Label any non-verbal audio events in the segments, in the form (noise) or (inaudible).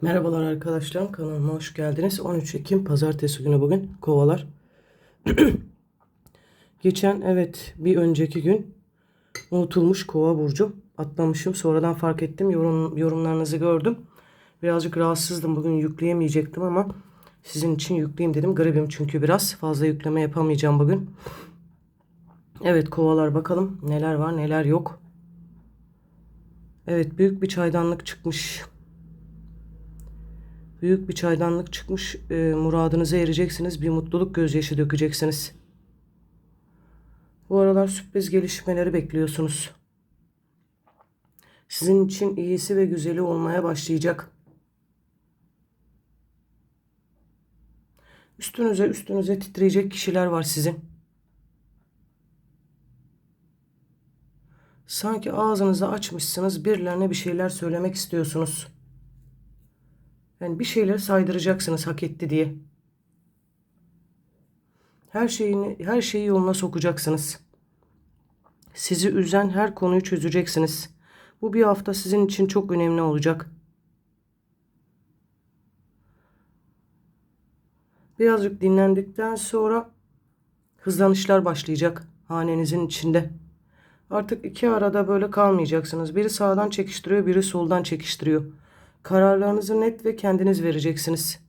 Merhabalar arkadaşlar kanalıma hoş geldiniz. 13 Ekim pazartesi günü bugün kovalar. (clears throat) Geçen evet bir önceki gün unutulmuş kova burcu atlamışım. Sonradan fark ettim. Yorum, yorumlarınızı gördüm. Birazcık rahatsızdım. Bugün yükleyemeyecektim ama sizin için yükleyeyim dedim. Gribim çünkü biraz fazla yükleme yapamayacağım bugün. Evet kovalar bakalım neler var neler yok. Evet büyük bir çaydanlık çıkmış. Büyük bir çaydanlık çıkmış. E, muradınıza ereceksiniz. Bir mutluluk gözyaşı dökeceksiniz. Bu aralar sürpriz gelişmeleri bekliyorsunuz. Sizin için iyisi ve güzeli olmaya başlayacak. Üstünüze üstünüze titreyecek kişiler var sizin. Sanki ağzınızı açmışsınız, birilerine bir şeyler söylemek istiyorsunuz. Yani bir şeyler saydıracaksınız hak etti diye. Her şeyini her şeyi yoluna sokacaksınız. Sizi üzen her konuyu çözeceksiniz. Bu bir hafta sizin için çok önemli olacak. Birazcık dinlendikten sonra hızlanışlar başlayacak hanenizin içinde. Artık iki arada böyle kalmayacaksınız. Biri sağdan çekiştiriyor, biri soldan çekiştiriyor. Kararlarınızı net ve kendiniz vereceksiniz.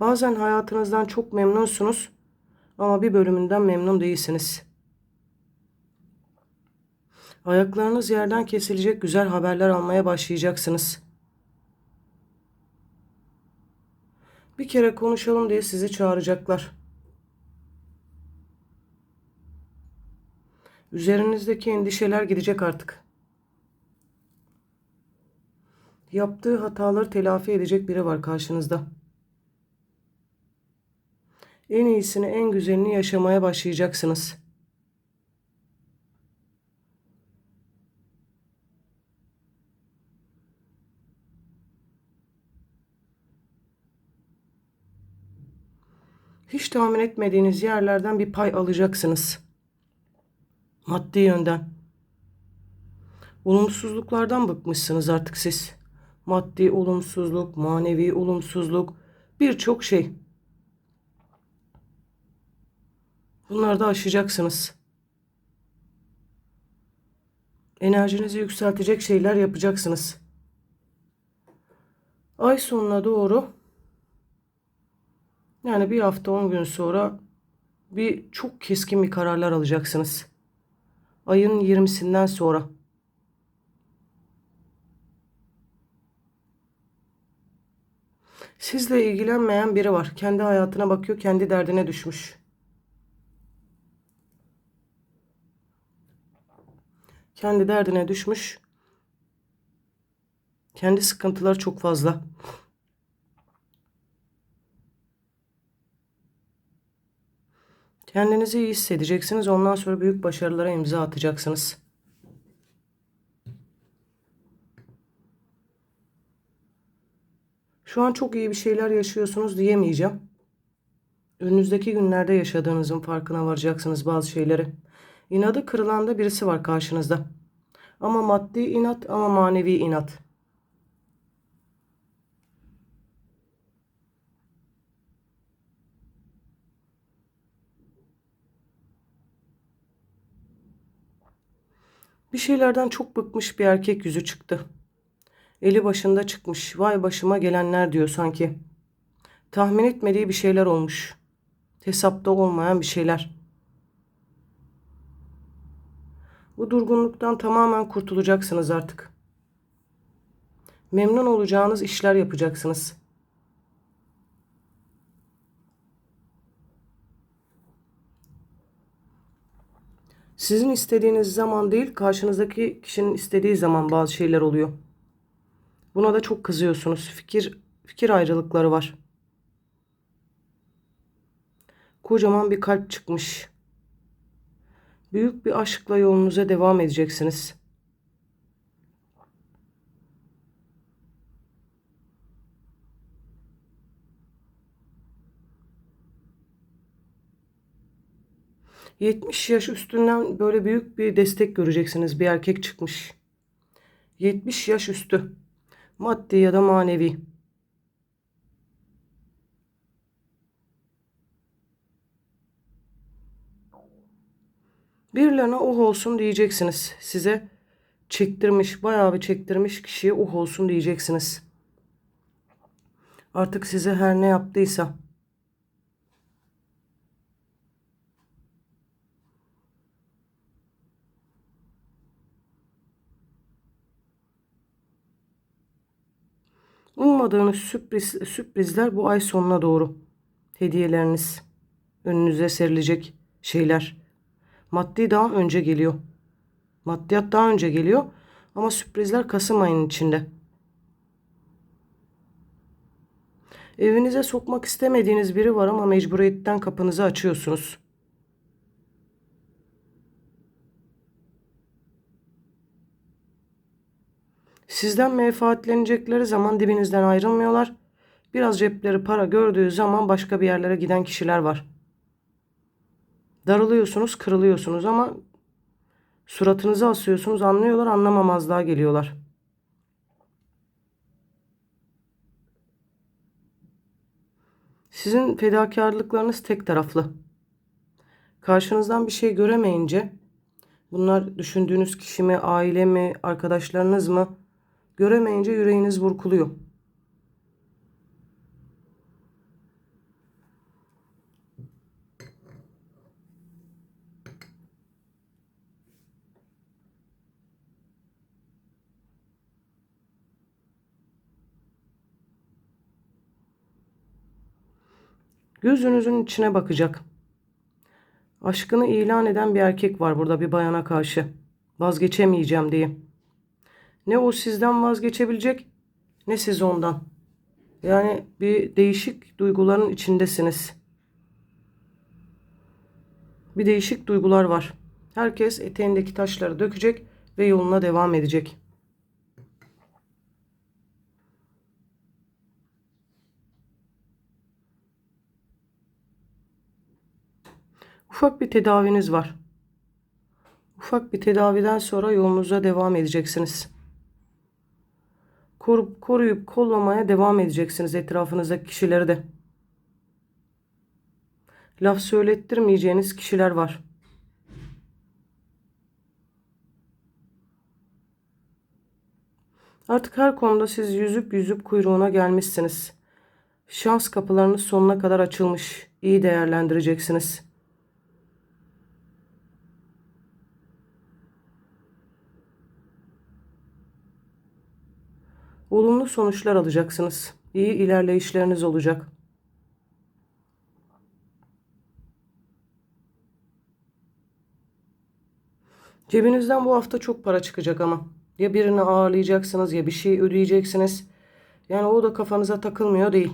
Bazen hayatınızdan çok memnunsunuz ama bir bölümünden memnun değilsiniz. Ayaklarınız yerden kesilecek güzel haberler almaya başlayacaksınız. Bir kere konuşalım diye sizi çağıracaklar. Üzerinizdeki endişeler gidecek artık. Yaptığı hataları telafi edecek biri var karşınızda. En iyisini, en güzelini yaşamaya başlayacaksınız. Hiç tahmin etmediğiniz yerlerden bir pay alacaksınız. Maddi yönden. Olumsuzluklardan bıkmışsınız artık siz. Maddi olumsuzluk, manevi olumsuzluk, birçok şey. Bunları da aşacaksınız. Enerjinizi yükseltecek şeyler yapacaksınız. Ay sonuna doğru yani bir hafta on gün sonra bir çok keskin bir kararlar alacaksınız. Ayın 20'sinden sonra. Sizle ilgilenmeyen biri var. Kendi hayatına bakıyor, kendi derdine düşmüş. Kendi derdine düşmüş. Kendi sıkıntıları çok fazla. Kendinizi iyi hissedeceksiniz. Ondan sonra büyük başarılara imza atacaksınız. Şu an çok iyi bir şeyler yaşıyorsunuz diyemeyeceğim. Önünüzdeki günlerde yaşadığınızın farkına varacaksınız bazı şeyleri. İnadı kırılan da birisi var karşınızda. Ama maddi inat ama manevi inat. Bir şeylerden çok bıkmış bir erkek yüzü çıktı. Eli başında çıkmış. Vay başıma gelenler diyor sanki. Tahmin etmediği bir şeyler olmuş. Hesapta olmayan bir şeyler. Bu durgunluktan tamamen kurtulacaksınız artık. Memnun olacağınız işler yapacaksınız. Sizin istediğiniz zaman değil, karşınızdaki kişinin istediği zaman bazı şeyler oluyor. Buna da çok kızıyorsunuz. Fikir fikir ayrılıkları var. Kocaman bir kalp çıkmış. Büyük bir aşkla yolunuza devam edeceksiniz. 70 yaş üstünden böyle büyük bir destek göreceksiniz. Bir erkek çıkmış. 70 yaş üstü. Maddi ya da manevi. Birilerine uh olsun diyeceksiniz. Size çektirmiş, bayağı bir çektirmiş kişiye uh olsun diyeceksiniz. Artık size her ne yaptıysa. Ummadığınız sürpriz, sürprizler bu ay sonuna doğru. Hediyeleriniz, önünüze serilecek şeyler. Maddi daha önce geliyor. Maddiyat daha önce geliyor ama sürprizler Kasım ayının içinde. Evinize sokmak istemediğiniz biri var ama mecburiyetten kapınızı açıyorsunuz. Sizden menfaatlenecekleri zaman dibinizden ayrılmıyorlar. Biraz cepleri para gördüğü zaman başka bir yerlere giden kişiler var. Darılıyorsunuz, kırılıyorsunuz ama suratınızı asıyorsunuz, anlıyorlar, anlamamazlığa geliyorlar. Sizin fedakarlıklarınız tek taraflı. Karşınızdan bir şey göremeyince bunlar düşündüğünüz kişi mi, aile mi, arkadaşlarınız mı göremeyince yüreğiniz burkuluyor. Gözünüzün içine bakacak. Aşkını ilan eden bir erkek var burada bir bayana karşı. Vazgeçemeyeceğim diye. Ne o sizden vazgeçebilecek ne siz ondan. Yani bir değişik duyguların içindesiniz. Bir değişik duygular var. Herkes eteğindeki taşları dökecek ve yoluna devam edecek. Ufak bir tedaviniz var. Ufak bir tedaviden sonra yolunuza devam edeceksiniz. Korup, koruyup kollamaya devam edeceksiniz etrafınızdaki kişileri de. Laf söylettirmeyeceğiniz kişiler var. Artık her konuda siz yüzüp yüzüp kuyruğuna gelmişsiniz. Şans kapılarınız sonuna kadar açılmış. İyi değerlendireceksiniz. Olumlu sonuçlar alacaksınız. İyi ilerleyişleriniz olacak. Cebinizden bu hafta çok para çıkacak ama. Ya birini ağırlayacaksınız ya bir şey ödeyeceksiniz. Yani o da kafanıza takılmıyor değil.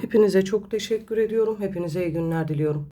Hepinize çok teşekkür ediyorum. Hepinize iyi günler diliyorum.